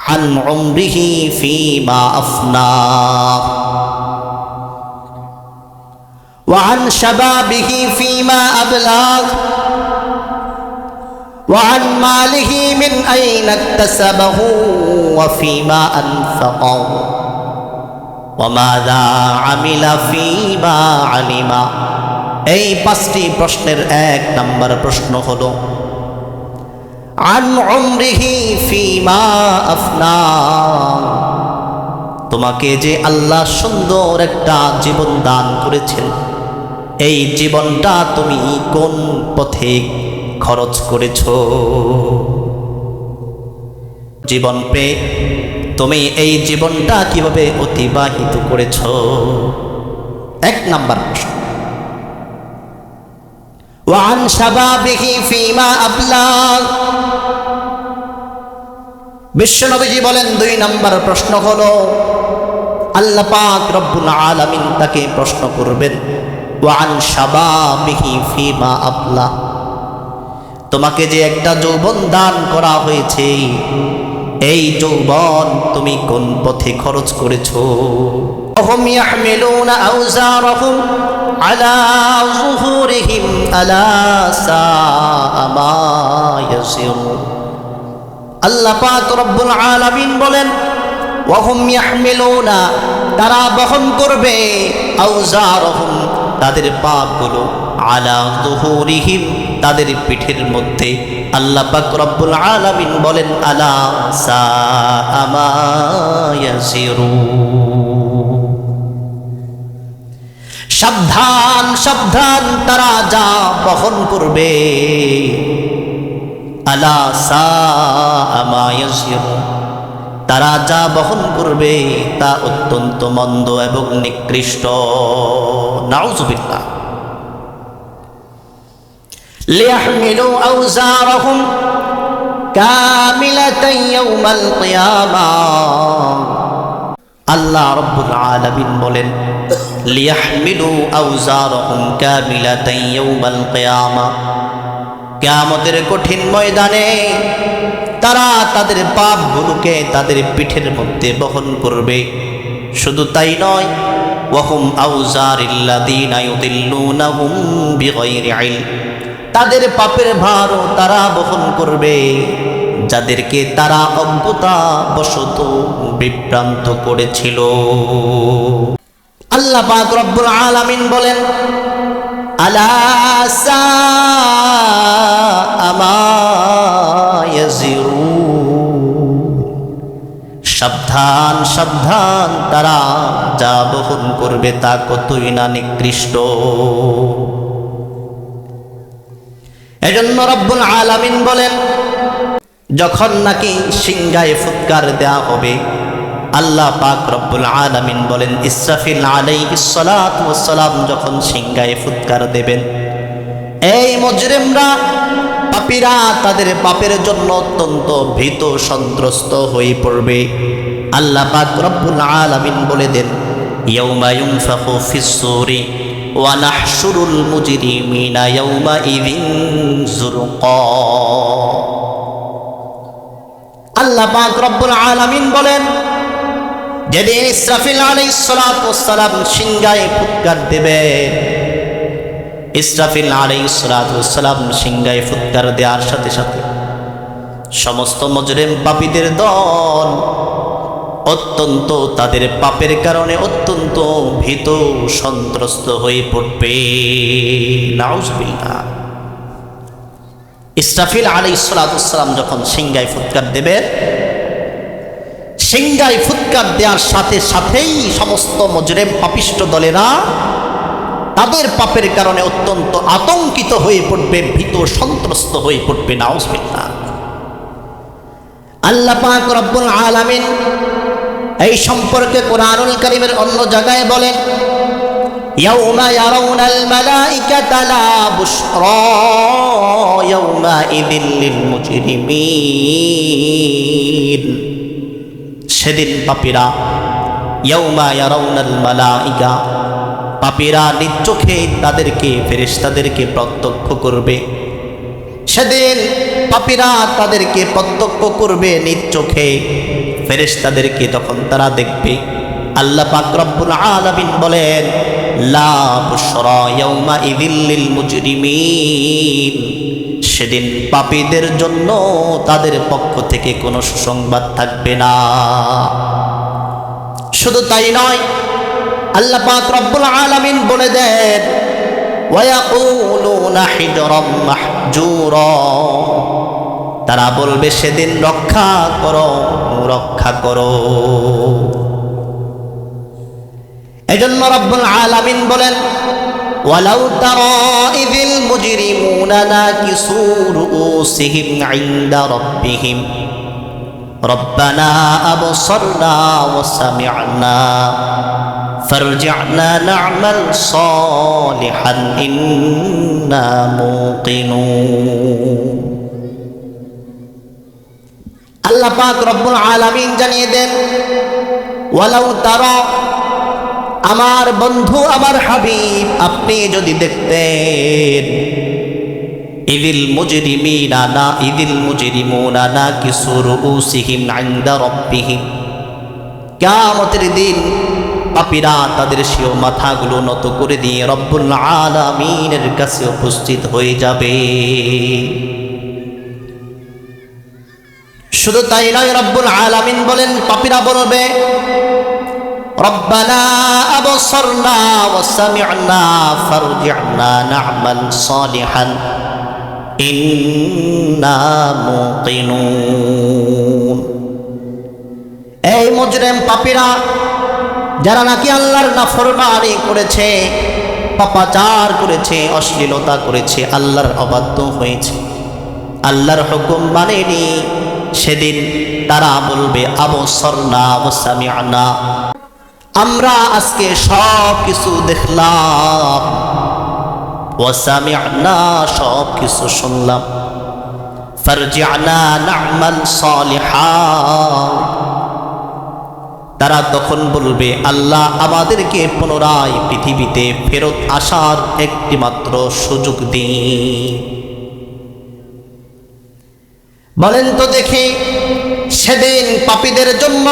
عن عمره فيما أفناه وعن شبابه فيما أبلغ وعن ماله من أين اكتسبه وفيما أنفقه وماذا عمل فيما علم এই পাঁচটি প্রশ্নের এক নম্বর প্রশ্ন হলো আন ফিমা তোমাকে যে আল্লাহ সুন্দর একটা জীবন দান করেছেন, এই জীবনটা তুমি কোন পথে খরচ করেছ? জীবন পেয়ে তুমি এই জীবনটা কীভাবে অতিবাহিত করেছ? এক নাম্বার প্রশ্ন। ওয়ান শাবাবিহি ফিমা আবলাগ বিশ্বনবীজি বলেন, দুই নাম্বার প্রশ্ন হলো, আল্লাহ পাক রব্বুল আলামিন তাকে প্রশ্ন করবেন, ওয়ান শাবাবিহি ফিমা আবলা। তোমাকে যে একটা যৌবন দান করা হয়েছে, এই যৌবন তুমি কোন পথে খরচ করেছ? আলা যুহুরিহিম আলা সাআ মা ইয়াসিরুন আল্লাহ বলেন, ওয়াহুম ইয়াহমিলুনা তারা বহন করবে আওজারহুম, তাদের পাপগুলো। আলা যুহুরিহিম তাদের পিঠের মধ্যে। আল্লাহ পাক রব্বুল আলামিন বলেন, আলা সাআ মা ইয়াসিরুন সাবধান সাবধান, তারা যা বহন করবে। তারা যা বহন করবে তা অত্যন্ত মন্দ এবং নিকৃষ্ট। নাউজুবিল্লাহ লিয়াহমিলু আওজারহুম আল্লাহ রব্বুল আলামিন বলেন, লিয়াহমিলু আওজারহুম কামিলাতান ইয়াউমাল কিয়ামা। কিয়ামতের কঠিন ময়দানে তারা তাদের পাপগুলোকে তাদের পিঠের মধ্যে বহন করবে। শুধু তাই নয়, ওয়াহুম আউজারিল্লাযীনা ইউদিল্লুনাহুম বিগাইরি ইলম। তাদের পাপের ভারও তারা বহন করবে। যাদেরকে তারা অজ্ঞতা বশত বিভ্রান্ত করেছিল। আল্লাহ রব্বুল আলামিন বলেন সাবধান সাবধান, তারা যা বহন করবে তা কতই না নিকৃষ্ট। এজন্য রব্বুল আলামিন বলেন যখন নাকি সিংগায় ফুৎকার দেয়া হবে, আল্লাহ পাক রব্বুল আলামিন বলেন, ইসরাফিল ওয়াস সালাম যখন সিংগায় ফুৎকার দেবেন, এই মুজরিমরা পাপীরা তাদের পাপের জন্য অত্যন্ত ভীত সন্ত্রস্ত হয়ে পড়বে। আল্লাহ পাক রব্বুল আলামিন বলে দেন, ইয়াউমা ইউনফাখু ফিস সূরি ওয়া নাহশুরুল মুজরিমিনা ইয়াউমা ইযিন যুরকা আল্লাহ পাক রব্বুল আলামিন বলেন, যেদিন ইসরাফিল ওয়াস সালাম সিংগায় ফুৎকার দেবেন ইসরাফিল আলাইহিস সালাতু ওয়াস সালাম সিংগায় ফুৎকার দেওয়ার সাথে সাথে সমস্ত মজরেম পাপীদের দল অত্যন্ত তাদের পাপের কারণে অত্যন্ত ভীত, সন্ত্রস্ত হয়ে পড়বে। নাউজবিল্লাহ। ইসরাফিল আলী সালাম যখন সিংগায় ফুৎকার দেবে সিংগায় ফুৎকার দেওয়ার সাথে সাথেই সমস্ত মজরেম পাপিষ্ট দলেরা তাদের পাপের কারণে অত্যন্ত আতঙ্কিত হয়ে পড়বে, ভীত সন্ত্রস্ত হয়ে পড়বে, নাউজবিল্লাহ। আল্লাহ রব্বুল আলামিন এই সম্পর্কে কোরআনুল কারীমের অন্য জায়গায় বলেন يوم يرون الملائكة لا بشرى يومئذ للمجرمين সেদিন পাপীরা ইয়াউমা ইয়ারাউনাল মালাইকা পাপীরা নিজ চোখে তাদেরকে ফেরেশতাদেরকে প্রত্যক্ষ করবে সেদিন পাপীরা তাদেরকে প্রত্যক্ষ করবে নিজ চোখে ফেরেশতাদেরকে তখন তারা দেখবে আল্লাহ পাক রব্বুল আলামিন বলেন সেদিন পাপীদের জন্য তাদের পক্ষ থেকে কোনো সুসংবাদ থাকবে না। শুধু তাই নয়, আল্লাহ পাক রব্বুল আলামিন বলে দেন তারা বলবে, সেদিন রক্ষা করো রক্ষা করো। এজন্য রব্বুল আলামিন বলেন ولو ترى إذ المجرمون ناكسوا رؤوسهم عند ربهم ربنا أبصرنا وسمعنا فارجعنا نعمل صالحا إنا موقنون আল্লাহ পাক রব্বুল আলামিন জানিয়ে দেন ওয়ালাউ তারা আমার বন্ধু, আমার হাবিব, আপনি যদি দেখতেন, ইদিল মুজরিমিনা না, ইদিল মুজরিমুনা না কিসুর উসিহিম আইন্দা রব্বিহিম। কিয়ামতের দিন পাপীরা তাদের সেও মাথাগুলো নত করে দিয়ে রব্বুল আলামিনের কাছে উপস্থিত হয়ে যাবে। শুধু তাই নয়, রব্বুল আলামিন বলেন, পাপীরা বলবে ربنا أبصرنا وسمعنا فارجعنا نعمل صالحا إنا موقنون এই মুজরেম পাপীরা যারা নাকি আল্লাহর নাফরমানি করেছে পাপাচার করেছে অশ্লীলতা করেছে আল্লাহর অবাধ্য হয়েছে আল্লাহর হুকুম মানেনি সেদিন তারা বলবে আবসরনা ওসামিআনা আমরা আজকে সব কিছু দেখলাম। ওয়াসামিআনা সব কিছু শুনলাম। তারা তখন বলবে, আল্লাহ আমাদেরকে পুনরায় পৃথিবীতে ফেরত আসার একটি মাত্র সুযোগ দিন। বলেন তো দেখি, সেদিন পাপীদের জন্য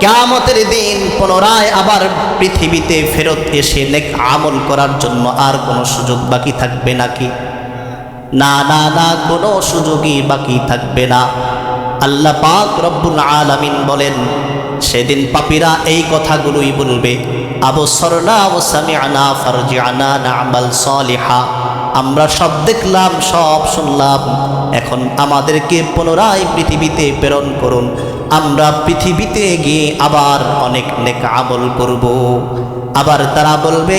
কেয়ামতের দিন পুনরায় আবার পৃথিবীতে ফেরত এসে নেক আমল করার জন্য আর কোনো সুযোগ বাকি থাকবে নাকি? না না না, কোনো সুযোগই বাকি থাকবে না। আল্লাহ পাক রব্বুল আলামিন বলেন, সেদিন পাপীরা এই কথাগুলোই বলবে, আবসরনা ও সামিআনা ফারজিআনা না'মাল সালিহা। আমরা সব দেখলাম, সব শুনলাম। এখন আমাদেরকে পুনরায় পৃথিবীতে প্রেরণ করুন। আমরা পৃথিবীতে গিয়ে আবার অনেক নেক আমল করব। আবার তারা বলবে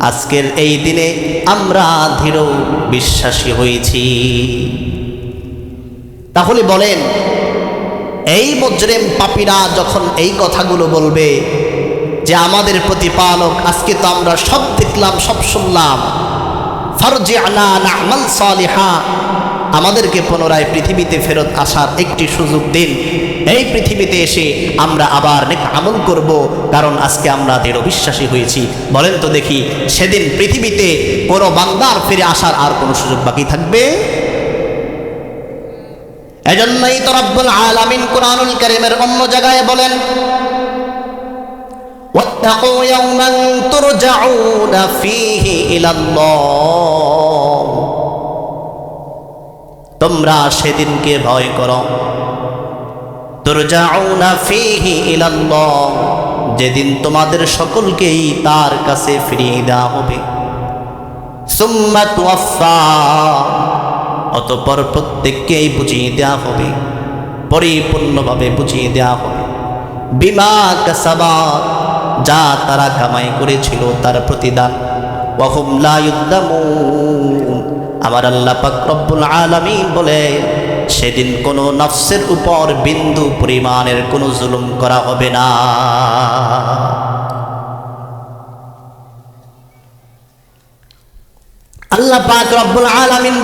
আজকের এই দিনে আমরা দৃঢ় বিশ্বাসী হয়েছি। তাহলে বলেন, এই মজরেম পাপীরা যখন এই কথাগুলো বলবে যে আমাদের প্রতিপালক, আজকে তো আমরা সব দেখলাম, সব শুনলাম। ফরজে আনা নামাল সালিহা। আমাদেরকে পুনরায় পৃথিবীতে ফেরত আসার একটি সুযোগ দিন। এই পৃথিবীতে এসে আমরা আবার নেক আমল করব, কারণ আজকে আমরা দৃঢ় বিশ্বাসী হয়েছি। বলেন তো দেখি, সেদিন পৃথিবীতে কোনো বান্দার ফিরে আসার আর কোনো সুযোগ বাকি থাকবে? এজন্যই তো রব্বুল আলামিন কোরআনুল কারীমের অন্য জায়গায় বলেন واتقوا يوما ترجعون فيه إلى الله তোমরা সেদিনকে ভয় করো তুরজাউনা ফিহি ইলাল্লাহ যেদিন তোমাদের সকলকেই তার কাছে ফিরিয়ে দেওয়া হবে সুম্মা তুয়াফা অতপর প্রত্যেককেই বুঝিয়ে দেওয়া হবে পরিপূর্ণভাবে বুঝিয়ে দেওয়া হবে বিমা কাসাবা যা তারা কামাই করেছিল তার প্রতিদান। আমার আল্লাহ পাক রব্বুল আলামিন বলে সেদিন কোনো নফসের উপর বিন্দু পরিমাণের কোনো জুলুম করা হবে না।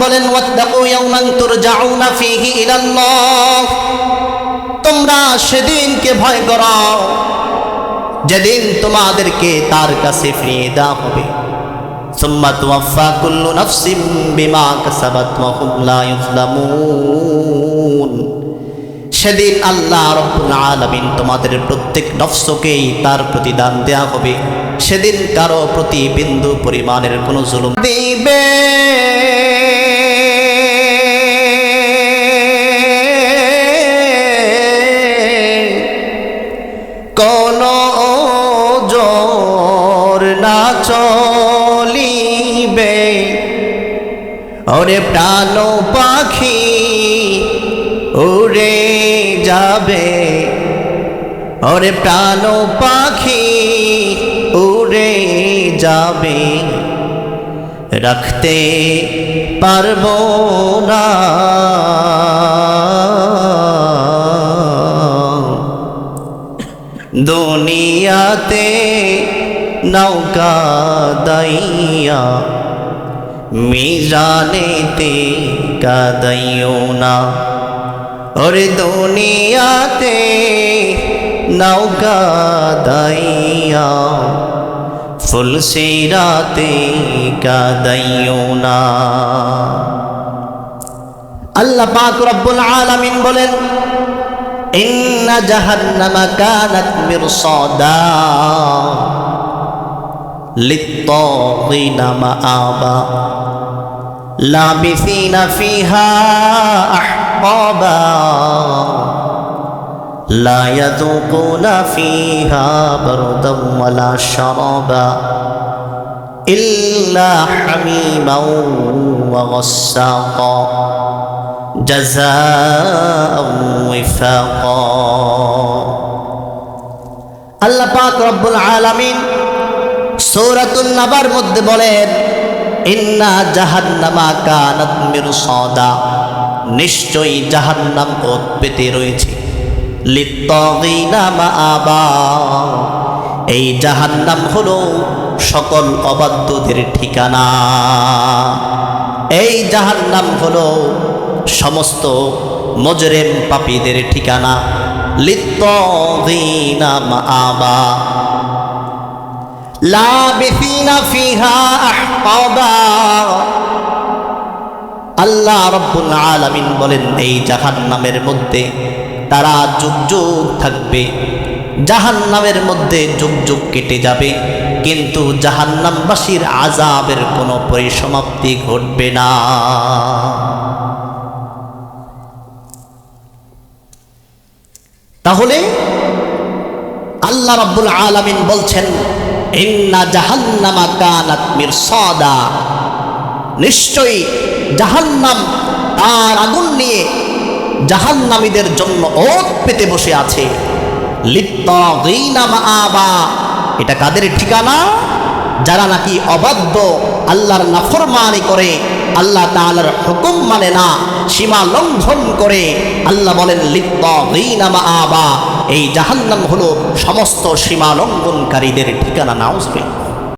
বলেন তোমরা সেদিনকে ভয় করো যেদিন তোমাদেরকে তার কাছে ফিরিয়ে দেওয়া হবে। সেদিন আল্লাহ আলামিন তোমাদের প্রত্যেক নফসকেই তার প্রতিদান দেয়া হবে। সেদিন কারও প্রতি বিন্দু পরিমাণের কোনো জুলুম দিবে। কোন জোর না চলিবে। ওরে প্রাণ পাখি উড়ে যাবে। ওরে প্রাণ পাখি উড়ে যাবে। রাখতে পারব না। দুনিয়াতে নৌকা দাইয়া, মিজানেতে কাদাইও না। ওরে দুনিয়াতে নৌকা দাইয়া ফুলসিরাতে কাদাইও না। আল্লাহ পাক রব্বুল আলামিন বলেন ইন্না জাহান্নামা কানাত মিরসাদা লিত্তাগিনা মাআবা লাবিসিনা ফিহা আহকাবা লা ইয়াযুকুনা ফিহা বারদান ওয়ালা শারাবা إلا حميما وغساقا جزاء وفاقا আল্লাহ পাক রব্বুল আলামিন সূরাতুন নাবার মধ্যে বলেন ইন্না জাহান্নামা কানাত মিরসাদা নিশ্চয়ই জাহান্নাম ওত পেতে রয়েছে লিত্তাগিনা মাআবা এই জাহান্নাম হলো সকল অবাধ্যদের ঠিকানা। এই জাহান্নাম হলো সমস্ত মজরেম পাপীদের ঠিকানা। লিত্তাগিনা মাআবা। লাবিসিনা ফিহা আহকাবা আল্লাহ রব্বুল আলামিন বলেন, এই জাহান্নামের মধ্যে তারা যুগ যুগ থাকবে। জাহান্নামের মধ্যে যুগ যুগ কেটে যাবে। কিন্তু জাহান্নামবাসীর আজাবের কোনো পরিসমাপ্তি ঘটবে না। তাহলে আল্লাহ রাব্বুল আলামিন বলছেন, ইন্না জাহান্নামা কানাত মিরসাদা। নিশ্চয়ই জাহান্নাম তার আগুন নিয়ে জাহান্নামীদের জন্য ওত পেতে বসে আছে। লিত্তাগিনা মাআবা। এটা কাদের ঠিকানা? যারা নাকি অবাধ্য আল্লাহর নাফরমানি করে, আল্লাহ তালার হুকুম মানে না, সীমা লঙ্ঘন করে, আল্লাহ বলেন লিত্তাগিনা আবা এই জাহান্নাম হলো সমস্ত সীমা লঙ্ঘনকারীদের ঠিকানা নাউজবে